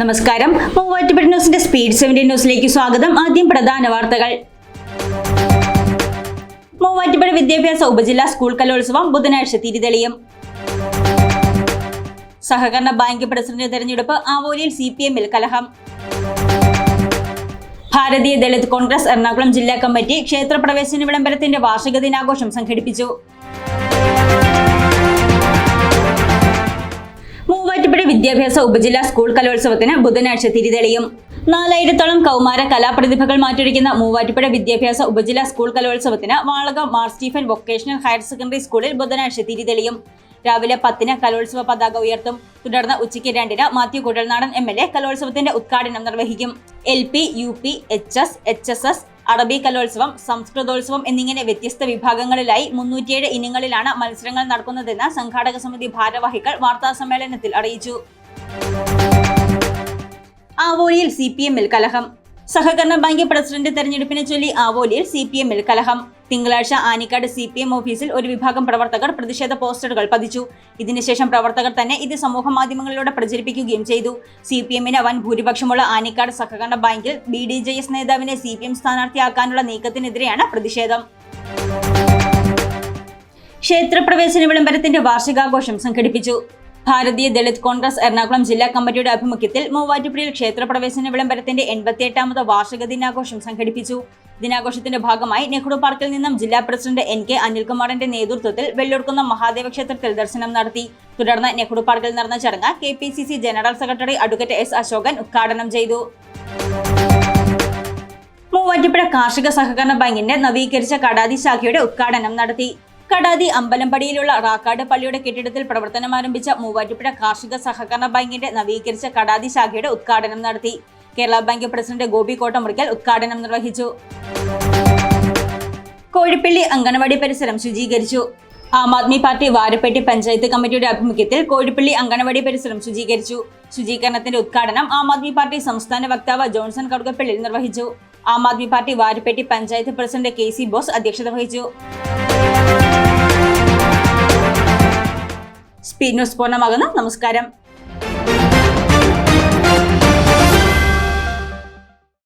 നമസ്കാരം. മൂവാറ്റുപുഴ ന്യൂസിന്റെ speed seventy ന്യൂസിലേക്ക് സ്വാഗതം. ആദ്യം പ്രധാന വാർത്തകൾ. മൂവാറ്റുപുഴ വിദ്യാഭ്യാസ ഉപജില്ലാ സ്കൂൾ കലോത്സവം ബുധനാഴ്ച തിരിതെളിയും. സഹകരണ ബാങ്ക് പ്രസിഡന്റ് തെരഞ്ഞെടുപ്പ് ആവോലിയിൽ സി പി എമ്മിൽ കലഹം. ഭാരതീയ ദളിത് കോൺഗ്രസ് എറണാകുളം ജില്ലാ കമ്മിറ്റി ക്ഷേത്രപ്രവേശന വിളംബരത്തിന്റെ വാർഷിക ദിനാഘോഷം സംഘടിപ്പിച്ചു. വിദ്യാഭ്യാസ ഉപജില്ലാ സ്കൂൾ കലോത്സവത്തിന് ബുധനാഴ്ച തിരിതെളിയും. നാലായിരത്തോളം കൗമാര കലാപ്രതിഭകൾ മാറ്റിയിരിക്കുന്ന മൂവാറ്റുപുഴ വിദ്യാഭ്യാസ ഉപജില്ലാ സ്കൂൾ കലോത്സവത്തിന് വാളക Mar Stephen vocational higher secondary സ്കൂളിൽ ബുധനാഴ്ച തിരിതെളിയും. രാവിലെ പത്തിന് കലോത്സവ പതാക ഉയർത്തും. തുടർന്ന് ഉച്ചയ്ക്ക് രണ്ടിന് Mathew Kuzhalnadan M L A കലോത്സവത്തിന്റെ ഉദ്ഘാടനം നിർവഹിക്കും. L P U P H S H S S അറബി കലോത്സവം സംസ്കൃതോത്സവം എന്നിങ്ങനെ വ്യത്യസ്ത വിഭാഗങ്ങളിലായി മുന്നൂറ്റിയേഴ് ഇനങ്ങളിലാണ് മത്സരങ്ങൾ നടക്കുന്നതെന്ന് സംഘാടക സമിതി ഭാരവാഹികൾ വാർത്താ സമ്മേളനത്തിൽ അറിയിച്ചു. ആവോലിയിൽ സി പി എമ്മിൽ കലഹം. സഹകരണ ബാങ്ക് പ്രസിഡന്റ് തെരഞ്ഞെടുപ്പിനെ ചൊല്ലി ആവോലിയിൽ സി പി എമ്മിൽ കലഹം. തിങ്കളാഴ്ച ആനിക്കാട് സി പി എം ഓഫീസിൽ ഒരു വിഭാഗം പ്രവർത്തകർ പ്രതിഷേധ പോസ്റ്ററുകൾ പതിച്ചു. ഇതിനുശേഷം പ്രവർത്തകർ തന്നെ ഇത് സമൂഹ മാധ്യമങ്ങളിലൂടെ പ്രചരിപ്പിക്കുകയും ചെയ്തു. സി പി എമ്മിന് വൻ ഭൂരിപക്ഷമുള്ള ആനിക്കാട് സഹകരണ ബാങ്കിൽ ബി ഡി ജെ എസ് നേതാവിനെ സി പി എം സ്ഥാനാർത്ഥിയാക്കാനുള്ള നീക്കത്തിനെതിരെയാണ് പ്രതിഷേധം. ക്ഷേത്രപ്രവേശന വിളംബരത്തിന്റെ വാർഷികാഘോഷം സംഘടിപ്പിച്ചു. ഭാരതീയ ദളിത് കോൺഗ്രസ് എറണാകുളം ജില്ലാ കമ്മിറ്റിയുടെ ആഭിമുഖ്യത്തിൽ മൂവാറ്റുപുഴയിൽ ക്ഷേത്രപ്രവേശന വിളംബരത്തിന്റെ എൺപത്തിയെട്ടാമത് വാർഷിക ദിനാഘോഷം സംഘടിപ്പിച്ചു. ദിനാഘോഷത്തിന്റെ ഭാഗമായി നെഹ്റു പാർക്കിൽ നിന്നും ജില്ലാ പ്രസിഡന്റ് എൻ കെ അനിൽകുമാറിന്റെ നേതൃത്വത്തിൽ വെള്ളൂർക്കുന്ന മഹാദേവ ക്ഷേത്രത്തിൽ ദർശനം നടത്തി. തുടർന്ന് നെഹ്റു പാർക്കിൽ നടന്ന ചടങ്ങ് K P C C general secretary advocate S Asokan ഉദ്ഘാടനം ചെയ്തു. മൂവാറ്റുപുഴ കാർഷിക സഹകരണ ബാങ്കിന്റെ നവീകരിച്ച കടാതി ശാഖയുടെ ഉദ്ഘാടനം നടത്തി. കടാതി അമ്പലംപടിയിലുള്ള റാക്കാട് പള്ളിയുടെ കെട്ടിടത്തിൽ പ്രവർത്തനം ആരംഭിച്ച മൂവാറ്റുപുഴ കാർഷിക സഹകരണ ബാങ്കിന്റെ നവീകരിച്ച കടാതി ശാഖയുടെ ഉദ്ഘാടനം നടത്തി. കേരള ബാങ്ക് പ്രസിഡന്റ് ഗോപി കോട്ടമുറിക്കൽ ഉദ്ഘാടനം നിർവഹിച്ചു. കോഴിപ്പള്ളി അങ്കണവാടി പരിസരം ശുചീകരിച്ചു. ആം ആദ്മി പാർട്ടി വാരപ്പെട്ടി പഞ്ചായത്ത് കമ്മിറ്റിയുടെ ആഭിമുഖ്യത്തിൽ കോഴിപ്പള്ളി അങ്കണവാടി പരിസരം ശുചീകരിച്ചു. ശുചീകരണത്തിന്റെ ഉദ്ഘാടനം ആം ആദ്മി പാർട്ടി സംസ്ഥാന വക്താവ് ജോൺസൺ കടുകപ്പള്ളി നിർവഹിച്ചു. Aam Aadmi Party Varapetty panchayat president K C Bose അധ്യക്ഷത വഹിച്ചു. സ്പീഡ് ന്യൂസ് പൂർണമാകുന്നു നമസ്കാരം.